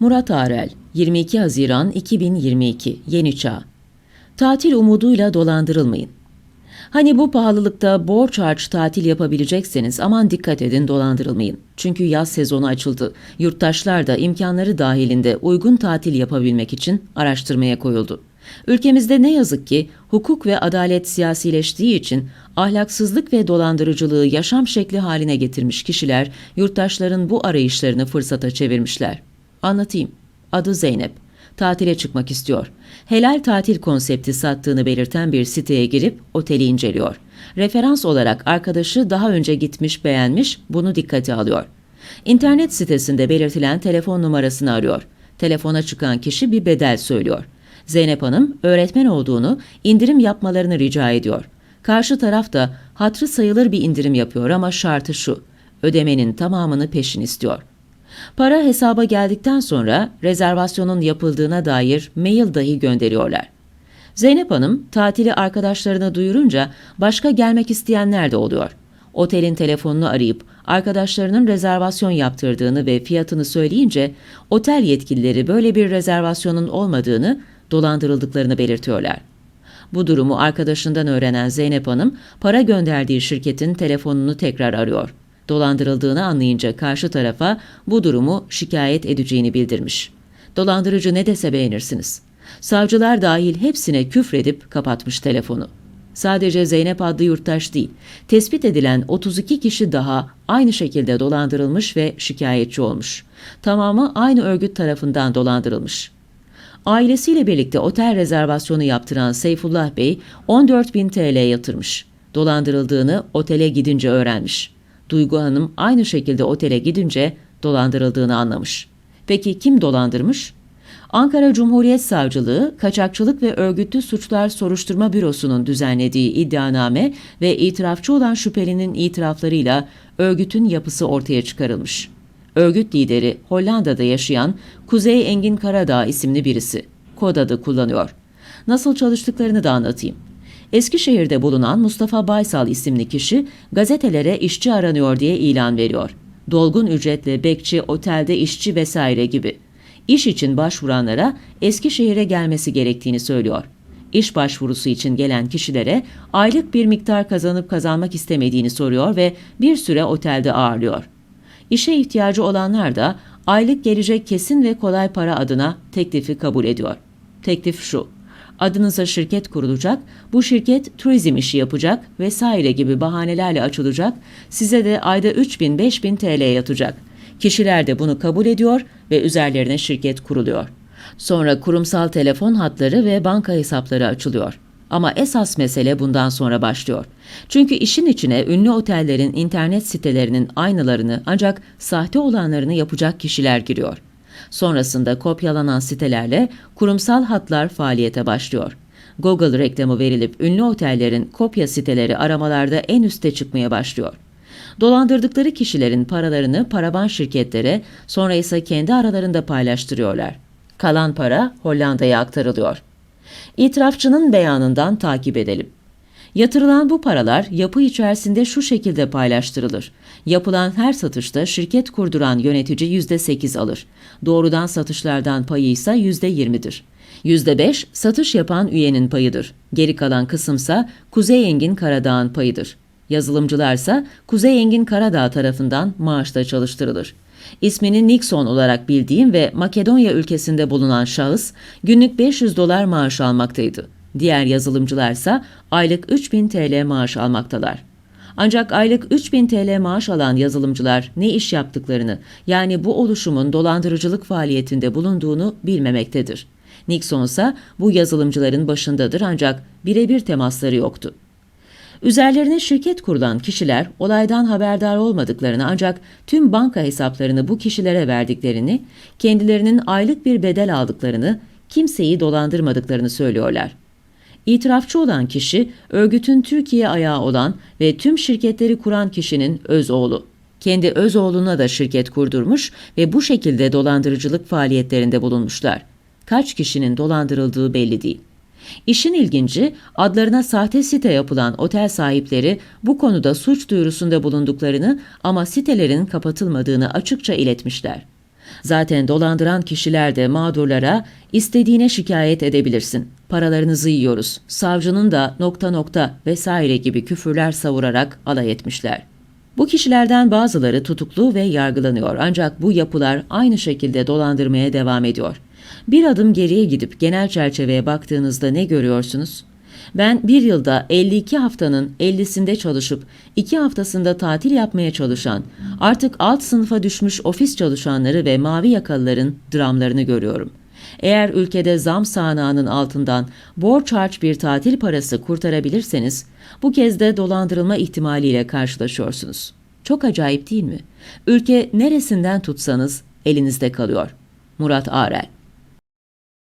Murat Arel, 22 Haziran 2022, Yeni Çağ. Tatil umuduyla dolandırılmayın. Hani bu pahalılıkta borç harç tatil yapabilecekseniz aman dikkat edin dolandırılmayın. Çünkü yaz sezonu açıldı. Yurttaşlar da imkanları dahilinde uygun tatil yapabilmek için araştırmaya koyuldu. Ülkemizde ne yazık ki hukuk ve adalet siyasileştiği için ahlaksızlık ve dolandırıcılığı yaşam şekli haline getirmiş kişiler yurttaşların bu arayışlarını fırsata çevirmişler. Anlatayım. Adı Zeynep. Tatile çıkmak istiyor. Helal tatil konsepti sattığını belirten bir siteye girip oteli inceliyor. Referans olarak arkadaşı daha önce gitmiş, beğenmiş, bunu dikkate alıyor. İnternet sitesinde belirtilen telefon numarasını arıyor. Telefona çıkan kişi bir bedel söylüyor. Zeynep Hanım öğretmen olduğunu, indirim yapmalarını rica ediyor. Karşı taraf da hatrı sayılır bir indirim yapıyor ama şartı şu. Ödemenin tamamını peşin istiyor. Para hesaba geldikten sonra rezervasyonun yapıldığına dair mail dahi gönderiyorlar. Zeynep Hanım tatili arkadaşlarına duyurunca başka gelmek isteyenler de oluyor. Otelin telefonunu arayıp arkadaşlarının rezervasyon yaptırdığını ve fiyatını söyleyince otel yetkilileri böyle bir rezervasyonun olmadığını, dolandırıldıklarını belirtiyorlar. Bu durumu arkadaşından öğrenen Zeynep Hanım para gönderdiği şirketin telefonunu tekrar arıyor. Dolandırıldığını anlayınca karşı tarafa bu durumu şikayet edeceğini bildirmiş. Dolandırıcı ne dese beğenirsiniz. Savcılar dahil hepsine küfredip kapatmış telefonu. Sadece Zeynep adlı yurttaş değil, tespit edilen 32 kişi daha aynı şekilde dolandırılmış ve şikayetçi olmuş. Tamamı aynı örgüt tarafından dolandırılmış. Ailesiyle birlikte otel rezervasyonu yaptıran Seyfullah Bey 14 bin TL yatırmış. Dolandırıldığını otele gidince öğrenmiş. Duygu Hanım aynı şekilde otele gidince dolandırıldığını anlamış. Peki kim dolandırmış? Ankara Cumhuriyet Savcılığı, Kaçakçılık ve Örgütlü Suçlar Soruşturma Bürosu'nun düzenlediği iddianame ve itirafçı olan şüphelinin itiraflarıyla örgütün yapısı ortaya çıkarılmış. Örgüt lideri Hollanda'da yaşayan Kuzey Engin Karadağ isimli birisi. Kod adı kullanıyor. Nasıl çalıştıklarını da anlatayım. Eskişehir'de bulunan Mustafa Baysal isimli kişi gazetelere işçi aranıyor diye ilan veriyor. Dolgun ücretle bekçi, otelde işçi vesaire gibi. İş için başvuranlara Eskişehir'e gelmesi gerektiğini söylüyor. İş başvurusu için gelen kişilere aylık bir miktar kazanıp kazanmak istemediğini soruyor ve bir süre otelde ağırlıyor. İşe ihtiyacı olanlar da aylık gelecek kesin ve kolay para adına teklifi kabul ediyor. Teklif şu. Adınıza şirket kurulacak, bu şirket turizm işi yapacak vesaire gibi bahanelerle açılacak, size de ayda 3000-5000 TL yatacak. Kişiler de bunu kabul ediyor ve üzerlerine şirket kuruluyor. Sonra kurumsal telefon hatları ve banka hesapları açılıyor. Ama esas mesele bundan sonra başlıyor. Çünkü işin içine ünlü otellerin internet sitelerinin aynılarını ancak sahte olanlarını yapacak kişiler giriyor. Sonrasında kopyalanan sitelerle kurumsal hatlar faaliyete başlıyor. Google reklamı verilip ünlü otellerin kopya siteleri aramalarda en üste çıkmaya başlıyor. Dolandırdıkları kişilerin paralarını paraban şirketlere, sonra ise kendi aralarında paylaştırıyorlar. Kalan para Hollanda'ya aktarılıyor. İtirafçının beyanından takip edelim. Yatırılan bu paralar yapı içerisinde şu şekilde paylaştırılır. Yapılan her satışta şirket kurduran yönetici %8 alır. Doğrudan satışlardan payı ise %20'dir. %5 satış yapan üyenin payıdır. Geri kalan kısımsa Kuzey Engin Karadağ'ın payıdır. Yazılımcılarsa Kuzey Engin Karadağ tarafından maaşta çalıştırılır. İsmini Nixon olarak bildiğim ve Makedonya ülkesinde bulunan şahıs günlük 500 dolar maaş almaktaydı. Diğer yazılımcılarsa aylık 3000 TL maaş almaktalar. Ancak aylık 3000 TL maaş alan yazılımcılar ne iş yaptıklarını yani bu oluşumun dolandırıcılık faaliyetinde bulunduğunu bilmemektedir. Nixon ise bu yazılımcıların başındadır ancak birebir temasları yoktu. Üzerlerine şirket kurulan kişiler olaydan haberdar olmadıklarını ancak tüm banka hesaplarını bu kişilere verdiklerini, kendilerinin aylık bir bedel aldıklarını, kimseyi dolandırmadıklarını söylüyorlar. İtirafçı olan kişi, örgütün Türkiye ayağı olan ve tüm şirketleri kuran kişinin öz oğlu. Kendi öz oğluna da şirket kurdurmuş ve bu şekilde dolandırıcılık faaliyetlerinde bulunmuşlar. Kaç kişinin dolandırıldığı belli değil. İşin ilginci, adlarına sahte site yapılan otel sahipleri bu konuda suç duyurusunda bulunduklarını ama sitelerin kapatılmadığını açıkça iletmişler. Zaten dolandıran kişiler de mağdurlara istediğine şikayet edebilirsin. Paralarınızı yiyoruz. Savcının da nokta nokta vesaire gibi küfürler savurarak alay etmişler. Bu kişilerden bazıları tutuklu ve yargılanıyor ancak bu yapılar aynı şekilde dolandırmaya devam ediyor. Bir adım geriye gidip genel çerçeveye baktığınızda ne görüyorsunuz? Ben bir yılda 52 haftanın 50'sinde çalışıp 2 haftasında tatil yapmaya çalışan, artık alt sınıfa düşmüş ofis çalışanları ve mavi yakalıların dramlarını görüyorum. Eğer ülkede zam sahnağının altından borç harç bir tatil parası kurtarabilirseniz, bu kez de dolandırılma ihtimaliyle karşılaşıyorsunuz. Çok acayip değil mi? Ülke neresinden tutsanız elinizde kalıyor. Murat Arel